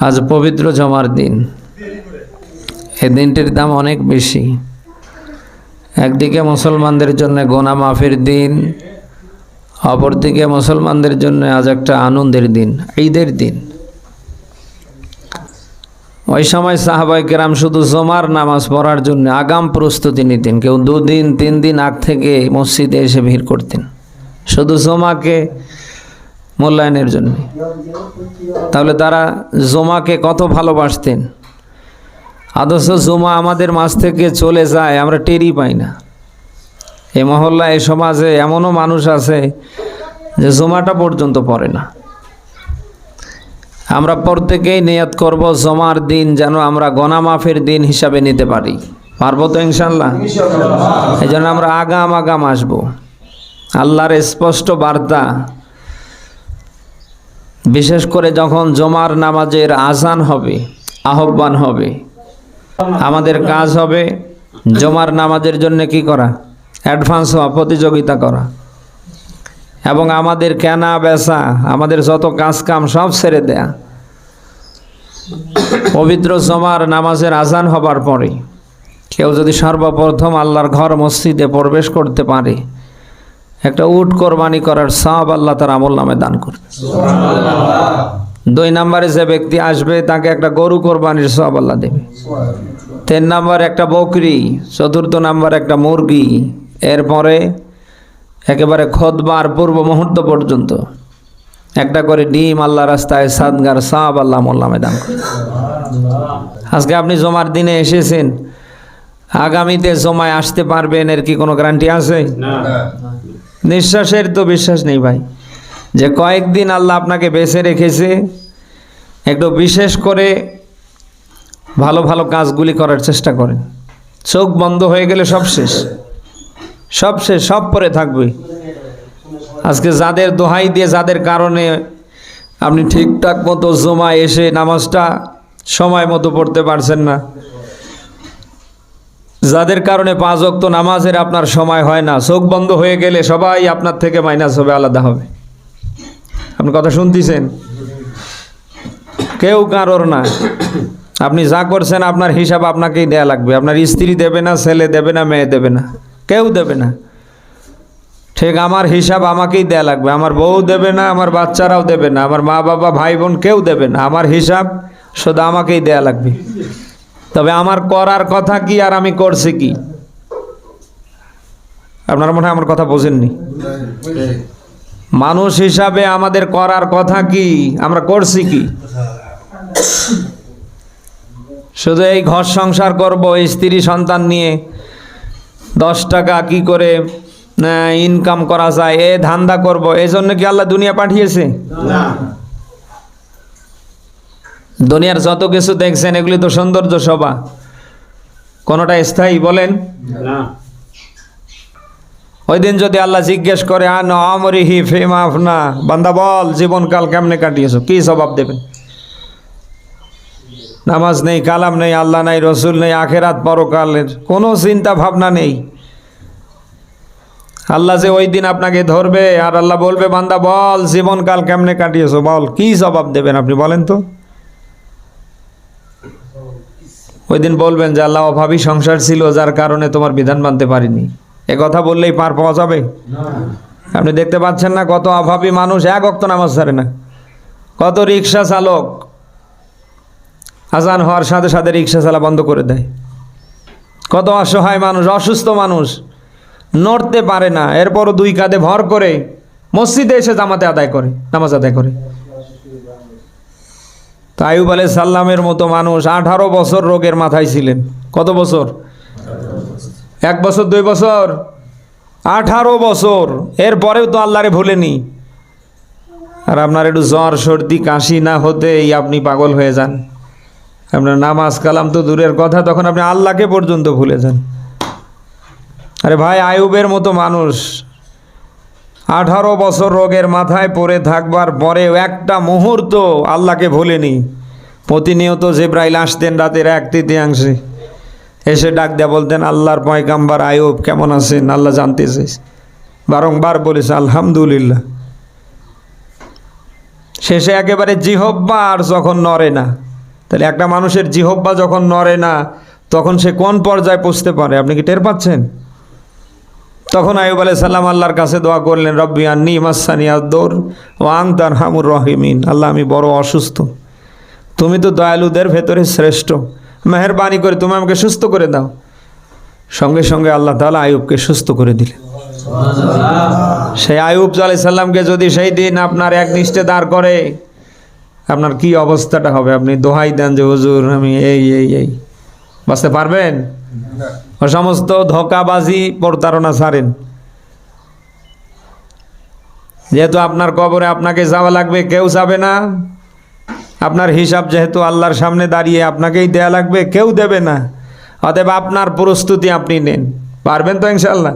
আজ পবিত্র জমার দিন। এই দিনটির দাম অনেক বেশি। একদিকে মুসলমানদের জন্য গোনা মাফের দিন, অপরদিকে মুসলমানদের জন্য আজ একটা আনন্দের দিন, ঈদের দিন। ওই সময় সাহাবাই কেরাম শুধু জমার নামাজ পড়ার জন্য আগাম প্রস্তুতি নিতেন। কেউ দুদিন তিন দিন আগ থেকে মসজিদে এসে ভিড় করতেন। শুধু জমাকে মূল্যায়নের জন্য। তাহলে তারা জমাকে কত ভালোবাসতেন? আদর্শ জমা আমাদের মাঝ থেকে চলে যায় আমরা টেরই পাই না। এ মহল্লা এ সমাজে এমনও মানুষ আছে যে জমাটা পর্যন্ত পড়ে না। আমরা প্রত্যেকেই নিয়ত করব জমার দিন যেন আমরা গনামাফের দিন হিসাবে নিতে পারি। পারব তো ইনশাল্লাহ এই জন্য আমরা আগাম আগাম আসব। আল্লাহর স্পষ্ট বার্তা বিশেষ করে যখন জমার নামাজের আজান হবে, আহ্বান হবে, আমাদের কাজ হবে জমার নামাজের জন্য কি করা? অ্যাডভান্স হওয়া, প্রতিযোগিতা করা। এবং আমাদের কেনা বেচা, আমাদের যত কাজ কাম সব ছেড়ে দেয়া। পবিত্র জমার নামাজের আজান হবার পরে কেউ যদি সর্বপ্রথম আল্লাহর ঘর মসজিদে প্রবেশ করতে পারে একটা উট কোরবানি করার সব আল্লাহ তার আমল নামে দান করবে দুই নম্বরে যে ব্যক্তি আসবে, তাকে একটা গরু কোরবানির সব আল্লাহ দেবে। তিন নম্বর একটা বকরি, চতুর্থ নাম্বার একটা মুরগি, এরপরে একেবারে খোদবার পূর্ব মুহূর্ত পর্যন্ত একটা করে ডিম আল্লাহ রাস্তায় সাদগার সব আল্লাহ মোল্লামে দান করে। আজকে আপনি জমার দিনে এসেছেন, আগামীতে জমায় আসতে পারবেন, এর কি কোনো গ্যারান্টি আছে? নিঃশ্বাসের তো বিশ্বাস নেই ভাই। যে কয়েকদিন আল্লাহ আপনাকে বেছে রেখেছে, একটু বিশেষ করে ভালো ভালো কাজগুলি করার চেষ্টা করেন। চোখ বন্ধ হয়ে গেলে সব শেষ। সব শেষ, সব পরে থাকবে। আজকে যাদের দোহাই দিয়ে, যাদের কারণে আপনি ঠিকঠাক মতো জমা এসে নামাজটা সময় মতো পড়তে পারছেন না। যাদের কারণে পাঁচ অক্ত নামাজের আপনার সময় হয় না, চোখ বন্ধ হয়ে গেলে সবাই আপনার থেকে মাইনাস হবে, আলাদা হবে। আপনি কথা শুনতেছেন? কেউ কারোর না। আপনি যা করছেন, আপনার হিসাব আপনাকেই দেয়া লাগবে। আপনার স্ত্রী দেবে না, ছেলে দেবে না, মেয়ে দেবে না। কেউ দেবে না। ঠিক, আমার হিসাব আমাকেই দেয়া লাগবে। আমার বউ দেবে না, আমার বাচ্চারাও দেবে না, আমার মা বাবা, ভাই বোন কেউ দেবে না। আমার হিসাব শুধু আমাকেই দেয়া লাগবে। তবে আমার করার কথা কি আর আমি করছি কি? আপনারা মনে হয় আমার কথা বোঝেননি। মানুষ হিসাবে আমাদের করার কথা কি, আমরা করছি কি? শুধু এই ঘর সংসার করব স্ত্রী সন্তান নিয়ে দশ টাকা কি করে ইনকাম করা যায়, এ ধান্দা করব এই জন্য কি আল্লাহ দুনিয়া পাঠিয়েছে? দুনিয়ার যত কিছু দেখছেন এগুলি তো সৌন্দর্য সভা। কোনোটা স্থায়ী বলেন? ওই দিন যদি আল্লাহ জিজ্ঞেস করে আন আমরিহি ফেমা আফনা? বান্দা বল জীবনকাল কেমনে কাটিয়েছ? কি জবাব দেবেন নামাজ নেই কালাম নেই আল্লাহ নাই রসুল নেই আখেরাত পরকালের কোনো চিন্তা ভাবনা নেই। আল্লাহ যে ওই দিন আপনাকে ধরবে আর আল্লাহ বলবে বান্দা বল জীবনকাল কেমনে কাটিয়েছো? বল কি জবাব দেবেন আপনি বলেন তো? ওই দিন বলবেন যে আল্লাহ, অভাবী সংসার ছিল, যার কারণে তোমার বিধান মানতে পারিনি। এ কথা বললেই পার পাওয়া যাবে। আপনি দেখতে পাচ্ছেন না কত অভাবী মানুষ, এক অক্ত নামাজ ছাড়ে না। কত রিক্সা চালক, আজান হওয়ার সাথে সাথে রিক্সা চালা বন্ধ করে দেয়। কত অসহায় মানুষ, অসুস্থ মানুষ, নড়তে পারে না। এরপরও দুই কাঁধে ভর করে মসজিদে এসে জামাতে আদায় করে, নামাজ আদায় করে। তো আয়ুব আলাই সাল্লামের মতো মানুষ আঠারো বছর রোগের মাথায় ছিলেন। কত বছর? এক বছর, দুই বছর? আঠারো বছর। এরপরেও তো আল্লাহরে ভুলেনি। আর আপনার একটু জ্বর, সর্দি, কাশি না হতেই আপনি পাগল হয়ে যান। আপনার নামাজ কালাম তো দূরের কথা, তখন আপনি আল্লাহকে পর্যন্ত ভুলে যান। আরে ভাই আয়ুবের মতো মানুষ আঠারো বছর রোগের মাথায় পড়ে থাকবার পরেও একটা মুহূর্ত আল্লাহকে ভুলেনি। প্রতিনিয়ত জেব্রাইল আসতেন রাতের এক তৃতীয়াংশে। এসে ডাক দেয়া বলতেন, আল্লাহর পয়গাম্বার আয়ুব, কেমন আছেন? আল্লাহ জানতে চাইছে বারংবার বলেছে, আলহামদুলিল্লাহ। শেষে একেবারে জিহব্বা আর যখন নড়ে না। তাহলে একটা মানুষের জিহব্বা যখন নড়ে না, তখন সে কোন পর্যায়ে পৌঁছতে পারে? আপনি কি টের পাচ্ছেন? তখন আয়ুব আলাই সাল্লাম আল্লাহর কাছে দোয়া করলেন, রব্বি আন্নি মাসানি আদর ও আং তার হামুর রহিমিন। আল্লাহ, আমি বড় অসুস্থ। তুমি তো দয়ালুদের ভেতরে শ্রেষ্ঠ। মেহরবানি করে তুমি আমাকে সুস্থ করে দাও। সঙ্গে সঙ্গে আল্লাহ তাআলা আয়ুবকে সুস্থ করে দিলেন। সেই আয়ুব আলাই সাল্লামকে যদি সেই দিন আপনার এক নিষ্ঠে দাঁড় করে, আপনার কি অবস্থাটা হবে? আপনি দোহাই দেন যে, হুজুর, আমি এই এই এই। বাঁচতে পারবেন? সমস্ত ধোকাবাজি প্রতারণা ছাড়েন। যেহেতু আপনার কবরে আপনাকে যাওয়া লাগবে, কেউ যাবে না। আপনার হিসাব যেহেতু আল্লাহর সামনে দাঁড়িয়ে আপনাকেই দেয়া লাগবে, কেউ দেবে না। অতএব আপনার প্রস্তুতি আপনি নেন। পারবেন তো ইনশাল্লাহ